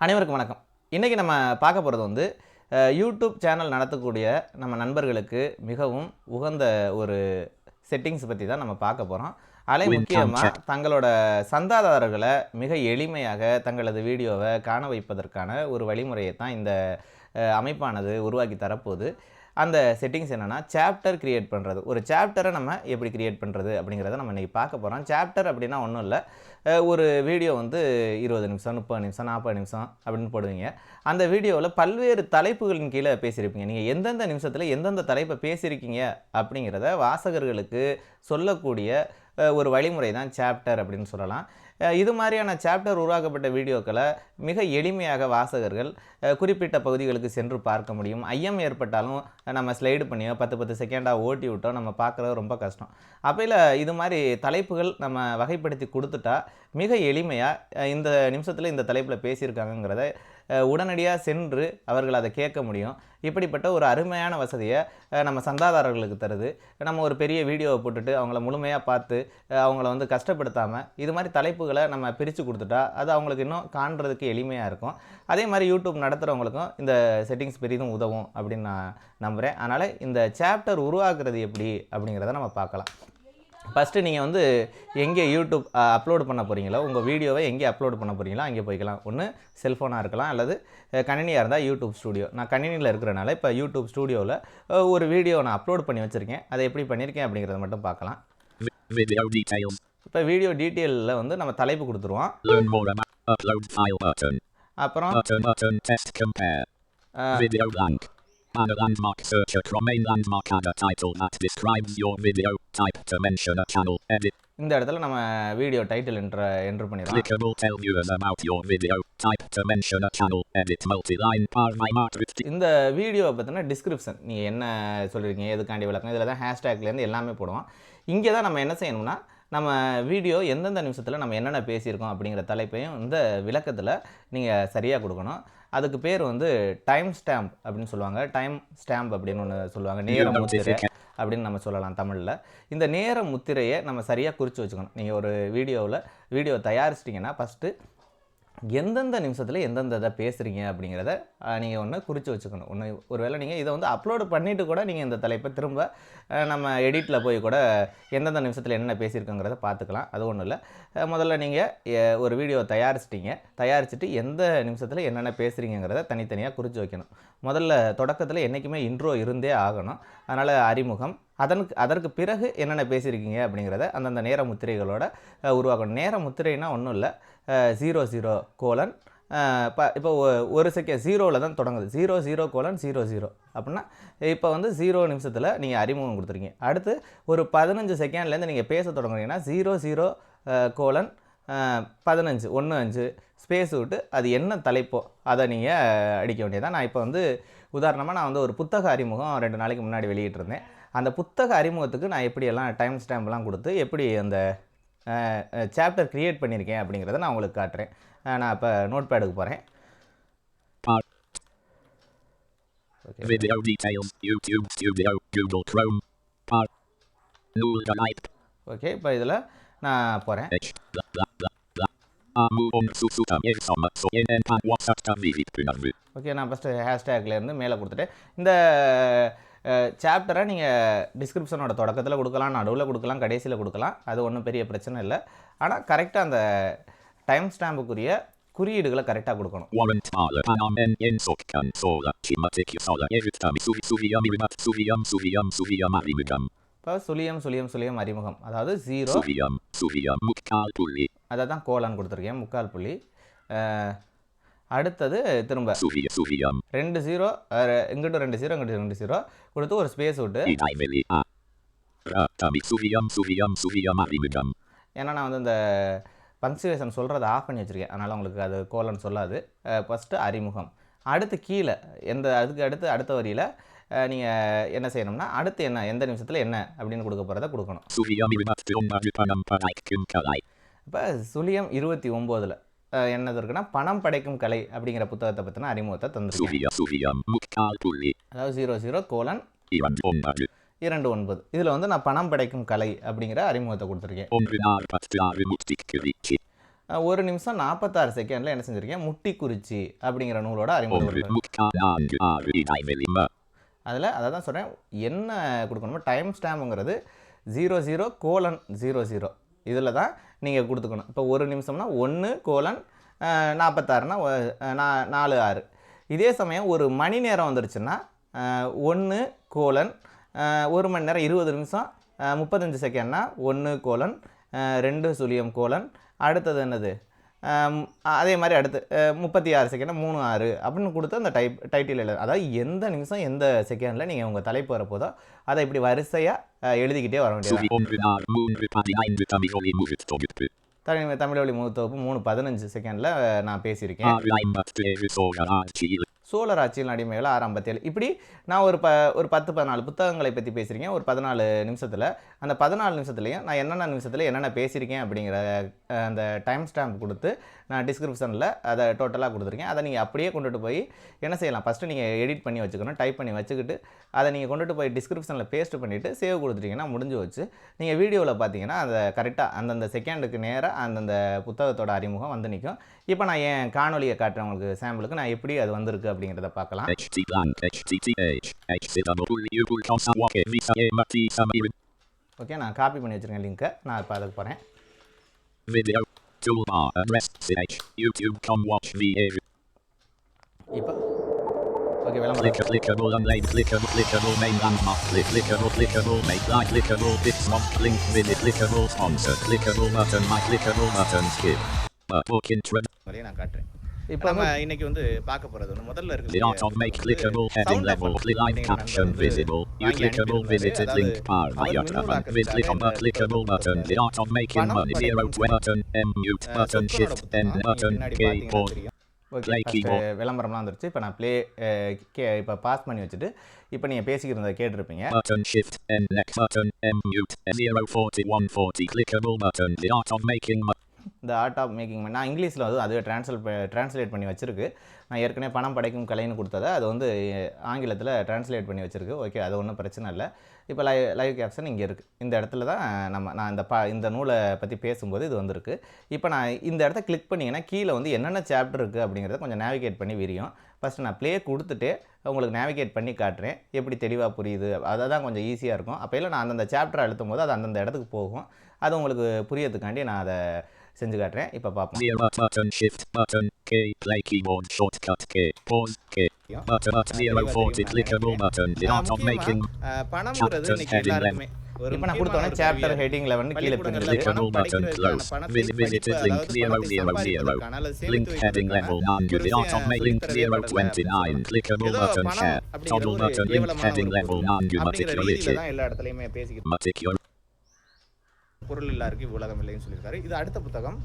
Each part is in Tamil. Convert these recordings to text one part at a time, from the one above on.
அனைவருக்கும் வணக்கம். இன்றைக்கி நம்ம பார்க்க போகிறது வந்து யூடியூப் சேனல் நடத்தக்கூடிய நம்ம நண்பர்களுக்கு மிகவும் உகந்த ஒரு செட்டிங்ஸ் பற்றி தான் நம்ம பார்க்க போகிறோம் Win முக்கியமாக தங்களோட சந்தாதாரர்களை மிக எளிமையாக தங்களது வீடியோவை காண வைப்பதற்கான ஒரு வழிமுறையை தான் இந்த அமைப்பானது உருவாக்கி தரப்போகுது. அந்த செட்டிங்ஸ் என்னென்னா சாப்டர் க்ரியேட் பண்ணுறது ஒரு சாப்டரை நம்ம எப்படி க்ரியேட் பண்ணுறது அப்படிங்கிறத நம்ம இன்றைக்கி பார்க்க போகிறோம் சாப்டர் அப்படின்னா ஒன்றும் இல்லை. ஒரு வீடியோ வந்து இருபது நிமிஷம் முப்பது நிமிஷம் நாற்பது நிமிஷம் அப்படின்னு போடுவீங்க. அந்த வீடியோவில் பல்வேறு தலைப்புகளின் கீழே பேசியிருப்பீங்க. நீங்கள் எந்தெந்த நிமிஷத்தில் எந்தெந்த தலைப்பை பேசியிருக்கீங்க அப்படிங்கிறத வாசகர்களுக்கு சொல்லக்கூடிய ஒரு வழிமுறை தான் சாப்டர் அப்படின்னு சொல்லலாம். இது மாதிரியான சாப்டர் உருவாக்கப்பட்ட வீடியோக்களை மிக எளிமையாக வாசகர்கள் குறிப்பிட்ட பகுதிகளுக்கு சென்று பார்க்க முடியும். ஐயம் ஏற்பட்டாலும் நம்ம ஸ்லைடு பண்ணியோ பத்து பத்து செகண்டாக ஓட்டி விட்டோம் நம்ம பார்க்குறது ரொம்ப கஷ்டம். அப்பையில் இது மாதிரி தலைப்புகள் நம்ம வகைப்படுத்தி கொடுத்துட்டா மிக எளிமையாக இந்த நிமிஷத்தில் இந்த தலைப்பில் பேசியிருக்காங்கங்கிறத உடனடியாக சென்று அவர்கள் அதை கேட்க முடியும். இப்படிப்பட்ட ஒரு அருமையான வசதியை நம்ம சந்தாதாரர்களுக்கு தருது. நம்ம ஒரு பெரிய வீடியோவை போட்டுட்டு அவங்கள முழுமையாக பார்த்து அவங்கள வந்து கஷ்டப்படுத்தாமல் இது மாதிரி தலைப்புகளை நம்ம பிரித்து கொடுத்துட்டா அது அவங்களுக்கு இன்னும் காண்றதுக்கு எளிமையாக இருக்கும். அதே மாதிரி யூடியூப் நடத்துகிறவங்களுக்கும் இந்த செட்டிங்ஸ் பெரிதும் உதவும் அப்படின்னு நான் நம்புகிறேன் அதனால் இந்த சாப்டர் உருவாக்குறது எப்படி அப்படிங்கிறத நம்ம பார்க்கலாம். ஃபஸ்ட்டு நீங்கள் வந்து எங்கே யூடியூப் அப்லோட் பண்ண போகிறீங்களோ உங்கள் வீடியோவை எங்கே அப்லோட் பண்ண போகிறீங்களோ அங்கே போய்க்கலாம். ஒன்று செல்ஃபோனாக இருக்கலாம் அல்லது கணினியாக இருந்தால் யூடியூப் ஸ்டூடியோ நான் கணினியில் இருக்கிறனால இப்போ யூடியூப் ஸ்டூடியோவில் ஒரு வீடியோ நான் அப்லோட் பண்ணி வச்சுருக்கேன். அதை எப்படி பண்ணியிருக்கேன் அப்படிங்கிறத மட்டும் பார்க்கலாம். இப்போ வீடியோ டீட்டெயிலில் வந்து நம்ம தலைப்பு கொடுத்துருவோம். அப்புறம் Add a landmark search across main landmark add a title that describes your video. Type to mention a channel. Edit. இந்த இடத்துல நம்ம வீடியோ டைட்டில் என்ட்ரு என்ட்ரு பண்ணிடலாம் Clickable tell viewers about your video. Type to mention a channel. Edit multi-line parvai matrix. இந்த வீடியோவை பற்றின டிஸ்கிரிப்ஷன் நீங்கள் என்ன சொல்லியிருக்கீங்க எதுக்காண்டி விளக்கம் இதில் தான் ஹேஷ்டேக்லேருந்து எல்லாமே போடுவோம் இங்கே தான் நம்ம என்ன செய்யணும்னா நம்ம வீடியோ எந்தெந்த நிமிஷத்தில் நம்ம என்னென்ன பேசியிருக்கோம் அப்படிங்கிற தலைப்பையும் இந்த விளக்கத்தில் நீங்கள் சரியாக கொடுக்கணும். அதுக்கு பேர் வந்து டைம் ஸ்டாம்ப் அப்படின்னு சொல்லுவாங்க. டைம் ஸ்டாம்ப் அப்படின்னு ஒன்று சொல்லுவாங்க. நேர முத்திரை அப்படின்னு நம்ம சொல்லலாம் தமிழில். இந்த நேர முத்திரையை நம்ம சரியாக குறித்து வச்சுக்கணும். நீங்கள் ஒரு வீடியோவில் வீடியோ தயாரிச்சிட்டிங்கன்னா ஃபஸ்ட்டு எந்தெந்த நிமிஷத்தில் எந்தெந்த இதை பேசுகிறீங்க அப்படிங்கிறத நீங்கள் ஒன்று குறித்து வச்சுக்கணும். ஒன்று ஒரு வேளை நீங்கள் இதை வந்து அப்லோடு பண்ணிவிட்டு கூட நீங்கள் இந்த தலைப்பை திரும்ப நம்ம எடிட்டில் போய் கூட எந்தெந்த நிமிஷத்தில் என்ன பேசியிருக்கோங்கிறத பார்த்துக்கலாம். அது ஒன்றும் இல்லை. முதல்ல நீங்கள் ஒரு வீடியோ தயாரிச்சிட்டிங்க. தயாரிச்சுட்டு எந்த நிமிஷத்தில் என்னென்ன பேசுகிறீங்கிறத தனித்தனியாக குறித்து வைக்கணும். முதல்ல தொடக்கத்தில் என்றைக்குமே இன்ட்ரோ இருந்தே ஆகணும். அதனால் அறிமுகம். அதற்கு அதற்கு பிறகு என்னென்ன பேசியிருக்கீங்க அப்படிங்கிறத அந்தந்த நேர முத்திரைகளோட உருவாக்கணும். நேர முத்திரைனா ஒன்றும் இல்லை. ஜீரோ ஜீரோ கோலன் இப்போ இப்போ ஒ- ஒரு செகண்ட் ஜீரோவில் தான் தொடங்குது. Zero zero colon zero zero அப்படின்னா இப்போ வந்து ஜீரோ நிமிஷத்தில் நீங்கள் அறிமுகம் கொடுத்துருக்கீங்க. அடுத்து ஒரு பதினஞ்சு செகண்ட்லேருந்து நீங்கள் பேச தொடங்குறீங்கன்னா ஜீரோ ஜீரோ கோலன் பதினஞ்சு ஒன்று அஞ்சு ஸ்பேஸ் விட்டு அது என்ன தலைப்போ அதை நீங்கள் அடிக்க வேண்டியதான் நான் இப்போ வந்து உதாரணமாக நான் வந்து ஒரு புத்தக அறிமுகம் ரெண்டு நாளைக்கு முன்னாடி வெளியிட்டிருந்தேன் அந்த புத்தக அறிமுகத்துக்கு நான் எப்படியெல்லாம் டைம் ஸ்டாம்ப்லாம் கொடுத்து எப்படி அந்த சாப்டர் க்ரியேட் பண்ணியிருக்கேன் அப்படிங்கிறத நான் உங்களுக்கு காட்டுறேன் நான் இப்போ நோட் பேடுக்கு போகிறேன் Video details. YouTube Studio. Google Chrome. Okay இப்போ இதில் நான் போகிறேன் ஓகே நான் ஃபஸ்ட்டு ஹேஷ்டேக்லேருந்து மேலே கொடுத்துட்டேன் இந்த சாப்டரை நீங்கள் டிஸ்கிரிப்ஷனோட தொடக்கத்தில் கொடுக்கலாம் நடுவில் கொடுக்கலாம் கடைசியில் கொடுக்கலாம் அது ஒன்றும் பெரிய பிரச்சனை இல்லை ஆனால் கரெக்டாக அந்த டைம் ஸ்டாம்புக்குரிய குறியீடுகளை கரெக்டாக கொடுக்கணும் இப்போ சுழியம் சுழியம் சுழியம் அறிமுகம் அதாவது ஜீரோ suviam suviam அதை தான் கோலான்னு கொடுத்துருக்கேன் முக்கால் புள்ளி. அடுத்தது திரும்ப. ரெண்டு ஜீரோ இங்கிட்ட ரெண்டு ஜீரோ இங்கிட்ட ரெண்டு ஜீரோ கொடுத்து ஒரு ஸ்பேஸ் விட்டு. ஏன்னா நான் வந்து இந்த பங்க்சுவேஷன் சொல்கிறத ஆஃப் பண்ணி வச்சுருக்கேன். அதனால் உங்களுக்கு அது கோலன்னு சொல்லாது. ஃபஸ்ட்டு அறிமுகம். அடுத்து கீழே எந்த அதுக்கு அடுத்து அடுத்த வரியில் நீங்கள் என்ன செய்யணும்னா அடுத்து என்ன எந்த நிமிஷத்தில் என்ன அப்படின்னு கொடுக்க போகிறத கொடுக்கணும். இப்போ சுழியம் இருபத்தி ஒம்போதில் என்னது இருக்குன்னா பணம் படைக்கும் கலை அப்படிங்கிற புத்தகத்தை பற்றின அறிமுகத்தை தந்திருக்கேன். அதாவது ஜீரோ ஜீரோ கோலன் இரண்டு ஒன்பது. இதில் வந்து நான் பணம் படைக்கும் கலை அப்படிங்கிற அறிமுகத்தை கொடுத்துருக்கேன். ஒரு நிமிஷம் நாற்பத்தாறு செகண்டில் என்ன செஞ்சுருக்கேன்? முட்டிக்குறிச்சி அப்படிங்கிற நூலோட அறிமுகம். அதில் அதை தான் சொல்கிறேன் என்ன கொடுக்கணுமோ time ஸ்டாம்புங்கிறது zero zero colon zero zero இதில் தான் நீங்கள் கொடுத்துக்கணும். இப்போ ஒரு நிமிஷம்னா ஒன்று கோலன் நாற்பத்தாறுனா நாலு ஆறு. இதே சமயம் ஒரு மணி நேரம் வந்துருச்சுன்னா ஒன்று கோலன் ஒரு மணி நேரம் இருபது நிமிஷம் முப்பத்தஞ்சு செகண்ட்னா ஒன்று கோலன் ரெண்டு சுழியம் கோலன். அடுத்தது என்னது? அதே மாதிரி அடுத்து முப்பத்தி ஆறு செகண்ட் மூணு ஆறு அப்படின்னு கொடுத்து அந்த டைப் டைட்டில் எழுது அதாவது எந்த நிமிஷம் எந்த செகண்டில் நீங்கள் உங்கள் தலைப்பு வரப்போதோ அதை இப்படி வரிசையாக எழுதிக்கிட்டே வர வேண்டியது. தமிழ் தமிழ் வழி முகத்தொகுப்பு மூணு பதினஞ்சு செகண்டில் நான் பேசியிருக்கேன் சோழர் ஆட்சியில் அடிமைகள் ஆரம்பத்தில். இப்படி நான் ஒரு ப ஒரு பத்து பதினாலு புத்தகங்களை பற்றி பேசியிருக்கேன். ஒரு பதினாலு நிமிஷத்தில் அந்த பதினாலு நிமிஷத்துலையும் நான் என்னென்ன நிமிஷத்தில் என்னென்ன பேசியிருக்கேன் அப்படிங்கிற அந்த டைம் ஸ்டாம்ப் கொடுத்து நான் டிஸ்கிரிப்ஷனில் அதை டோட்டலாக கொடுத்துருக்கேன். அதை நீங்கள் அப்படியே கொண்டுட்டு போய் என்ன செய்யலாம்? ஃபஸ்ட்டு நீங்கள் எடிட் பண்ணி வச்சுக்கணும். டைப் பண்ணி வச்சுக்கிட்டு அதை நீங்கள் கொண்டுட்டு போய் டிஸ்கிரிப்ஷனில் பேஸ்ட் பண்ணிவிட்டு சேவ் கொடுத்துட்டிங்கன்னா முடிஞ்சு வச்சு நீங்கள் வீடியோவில் பார்த்தீங்கன்னா அதை கரெக்டாக அந்தந்த செகண்டுக்கு நேராக அந்தந்த புத்தகத்தோட அறிமுகம் வந்து நிற்கும் இப்போ நான் என் காணொலியை காட்டுறவங்களுக்கு சாம்பிளுக்கு நான் எப்படி அது வந்திருக்கு அப்படிங்கிறத பார்க்கலாம். ஓகே நான் காப்பி பண்ணி வச்சுருக்கேன் லிங்க்கை நான் இப்போ அதுக்கு போகிறேன் Video. Toolbar address CH. YouTube.com watch VA. இப்போ ஓகே விளம்பரம் Click clickable unlaid clickable clickable main landmark click clickable clickable make like clickable bits one link visit clickable sponsor clickable button my clickable button skip. A book intro. வரையை நான் காட்டுறேன் இப்போ நம்ம இன்னைக்கு வந்து பார்க்க போறது வந்து முதல்ல The art of make clickable heading level live caption visible. You clickable visited link bar via command. With click on the clickable button. The art of making money zero to button M mute button shift end button K pause. Okay Play keyboard. விளம்பரம்லாம் வந்துருச்சு இப்போ நான் ப்ளே கே இப்போ பாஸ் பண்ணி வச்சுட்டு இப்போ நீங்கள் பேசிக்கிறத கேட்டிருப்பீங்க Button shift end next button M mute 04140 clickable button. The art of making money. இந்த ஆர்ட் ஆஃப் மேக்கிங் நான் இங்கிலீஷில் வந்து அதுவே ட்ரான்ஸ்லேட் ட்ரான்ஸ்லேட் பண்ணி வச்சிருக்கு. நான் ஏற்கனவே பணம் படைக்கும் கலைன்னு கொடுத்ததை அது வந்து ஆங்கிலத்தில் ட்ரான்ஸ்லேட் பண்ணி வச்சுருக்கு. ஓகே அது ஒன்றும் பிரச்சனை இல்லை. இப்போ லைவ் லைவ் கேப்ஷன் இங்கே இருக்குது இந்த இடத்துல தான் நம்ம நான் இந்த பா இந்த நூலை பற்றி பேசும்போது இது வந்திருக்கு. இப்போ நான் இந்த இடத்த கிளிக் பண்ணிங்கன்னா கீழே வந்து என்னென்ன சாப்டர் இருக்குது அப்படிங்கிறத கொஞ்சம் நேவிகேட் பண்ணி விரியும். ஃபஸ்ட்டு நான் ப்ளே கொடுத்துட்டு உங்களுக்கு நேவிகேட் பண்ணி காட்டுறேன். எப்படி தெளிவாக புரியுது? அதை தான் கொஞ்சம் ஈஸியாக இருக்கும். அப்போ இல்லை நான் அந்தந்த சாப்டர் அழுத்தும் போது அது அந்தந்த இடத்துக்கு போகும். அது உங்களுக்கு புரியறதுக்காண்டி நான் அதை செஞ்சு காட்டுறேன். இப்போ பார்ப்போம் Zero button shift button K play keyboard shortcut K pause K. button but 040 clickable button. The art of making பணம்ங்கிறது எல்லாருக்குமே இப்போ நான் முக்கியமான கொடுத்தோன்னே ஒரு சாப்டர் கருவியா ஹெட்டிங் லெவன் கீழே பள்ளிக்கூடங்கள்ல பிரிஞ்சது பணம் Clickable button படிக்கிறதுக்கு close. அந்த பணத்தை Vis- visited படிப்பு, link அதாவது 000. பணத்தை சம்பாதிக்கிறதுக்கான அல்லது Link சேமித்து heading level வைக்கிறதுக்கான 9. ஒரு The art of விஷயம் making சொல்லித் தரவே 029. Clickable ஏதோ button பணம் share. அப்படிங்கிற Toggle ஒரு button link கேவலமான heading ஒரு level பொருள். 9. அப்படிங்கிற Matriculity. ரீதியில தான் எல்லா இடத்துலையுமே பேசிக்கிட்டு Matriculity. பொருள் இல்லாருக்கு உலகம் இல்லைன்னு சொல்லியிருக்காரு இது அடுத்த புத்தகம்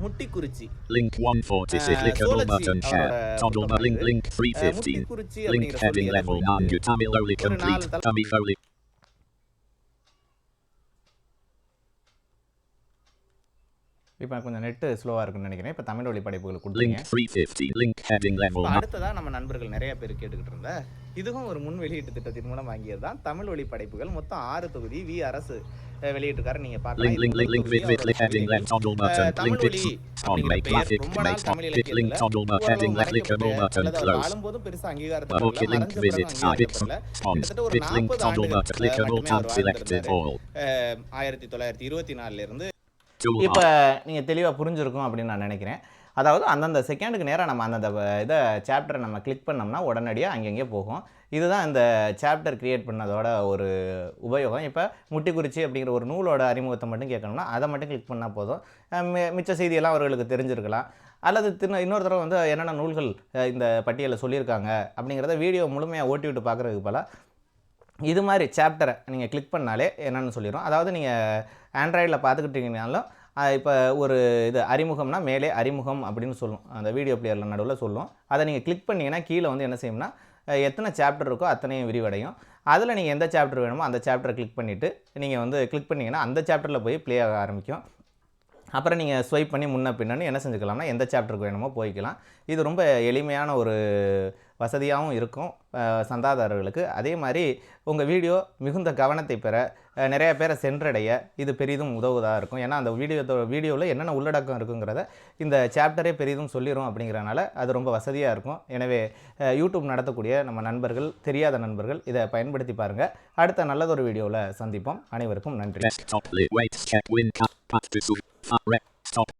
முட்டிக்குறிச்சி Link 146. Clickable Solachi, button share. அவரோட Toggle புத்தகம் link இது. link 315. முட்டிக்குறிச்சி Link அப்படிங்கிற heading சொல்லி level எதை 9. Tamiloli ஒரு complete. நாலு தலை- இப்போ கொஞ்சம் நெட்டு ஸ்லோவாக இருக்குன்னு நினைக்கிறேன் இப்போ தமிழ் வழி படைப்புகள் Link கொடுத்துருங்க 350. Link heading level இப்ப 9. அடுத்ததா நம்ம நண்பர்கள் நிறைய பேர் கேட்டுக்கிட்டு இருந்த இதுவும் ஒரு முன் வெளியீட்டு திட்டத்தின் மூலம் வாங்கியது தான் தமிழ் வழி படைப்புகள் மொத்தம் ஆறு தொகுதி வி அரசு வெளியிட்டிருக்காரு நீங்க. வாழும்போதும் பெருசா அங்கீகாரத்தை Okay, பெறல, link மறைஞ்ச visit பிறகும் அங்கீகாரத்தை target. பெறல. On. கிட்டத்தட்ட ஒரு Bit link 40 toggle button. ஆண்டுகள் Clickable மட்டுமே அவர் tab selected வாழ்ந்திருந்தாரு. all. அஹ், ஆயிரத்தி தொள்ளாயிரத்தி இருபத்தி நாலுல இருந்து. இப்போ நீங்கள் தெளிவாக புரிஞ்சிருக்கும் அப்படின்னு நான் நினைக்கிறேன். அதாவது அந்தந்த செகண்டுக்கு நேராக நம்ம அந்தந்த இதை சாப்டரை நம்ம கிளிக் பண்ணோம்னா உடனடியாக அங்கங்கே போகும். இதுதான் இந்த சாப்டர் கிரியேட் பண்ணதோட ஒரு உபயோகம். இப்போ முட்டிக்குறிச்சி அப்படிங்கிற ஒரு நூலோட அறிமுகத்தை மட்டும் கேட்கணும்னா அதை மட்டும் கிளிக் பண்ணால் போதும். மிச்ச செய்தியெல்லாம் அவர்களுக்கு தெரிஞ்சிருக்கலாம். அல்லது திரு இன்னொரு தடவை வந்து என்னென்ன நூல்கள் இந்த பட்டியலில் சொல்லியிருக்காங்க அப்படிங்கிறத வீடியோ முழுமையாக ஓட்டி விட்டு பார்க்குறதுக்கு பல இது மாதிரி சாப்டரை நீங்கள் கிளிக் பண்ணாலே என்னென்னு சொல்லிடும் அதாவது நீங்கள் ஆண்ட்ராய்டில் பார்த்துக்கிட்டீங்கனாலும் இப்போ ஒரு இது அறிமுகம்னா மேலே அறிமுகம் அப்படின்னு சொல்லும். அந்த வீடியோ பிளேயரில் நடுவில் சொல்லும். அதை நீங்கள் கிளிக் பண்ணிங்கன்னா கீழே வந்து என்ன செய்யும்னா எத்தனை சாப்டர் இருக்கோ அத்தனையும் விரிவடையும். அதில் நீங்கள் எந்த சாப்டர் வேணுமோ அந்த சாப்டரை கிளிக் பண்ணிவிட்டு நீங்கள் வந்து கிளிக் பண்ணிங்கன்னா அந்த சாப்டரில் போய் ப்ளே ஆக ஆரம்பிக்கும். அப்புறம் நீங்கள் ஸ்வைப் பண்ணி முன்ன பின்னன்னு என்ன செஞ்சுக்கலாம்னா எந்த சாப்டருக்கு வேணுமோ போய்க்கலாம். இது ரொம்ப எளிமையான ஒரு வசதியாகவும் இருக்கும் சந்தாதாரர்களுக்கு. அதே மாதிரி உங்கள் வீடியோ மிகுந்த கவனத்தை பெற நிறைய பேரை சென்றடைய இது பெரிதும் உதவுதாக இருக்கும். ஏன்னா அந்த வீடியோ வீடியோவில் என்னென்ன உள்ளடக்கம் இருக்குங்கிறத இந்த சாப்டரே பெரிதும் சொல்லிடும் அப்படிங்கிறனால அது ரொம்ப வசதியாக இருக்கும். எனவே யூடியூப் நடத்தக்கூடிய நம்ம நண்பர்கள் தெரியாத நண்பர்கள் இதை பயன்படுத்தி பாருங்கள் அடுத்த நல்லதொரு வீடியோவில் சந்திப்போம். அனைவருக்கும் நன்றி.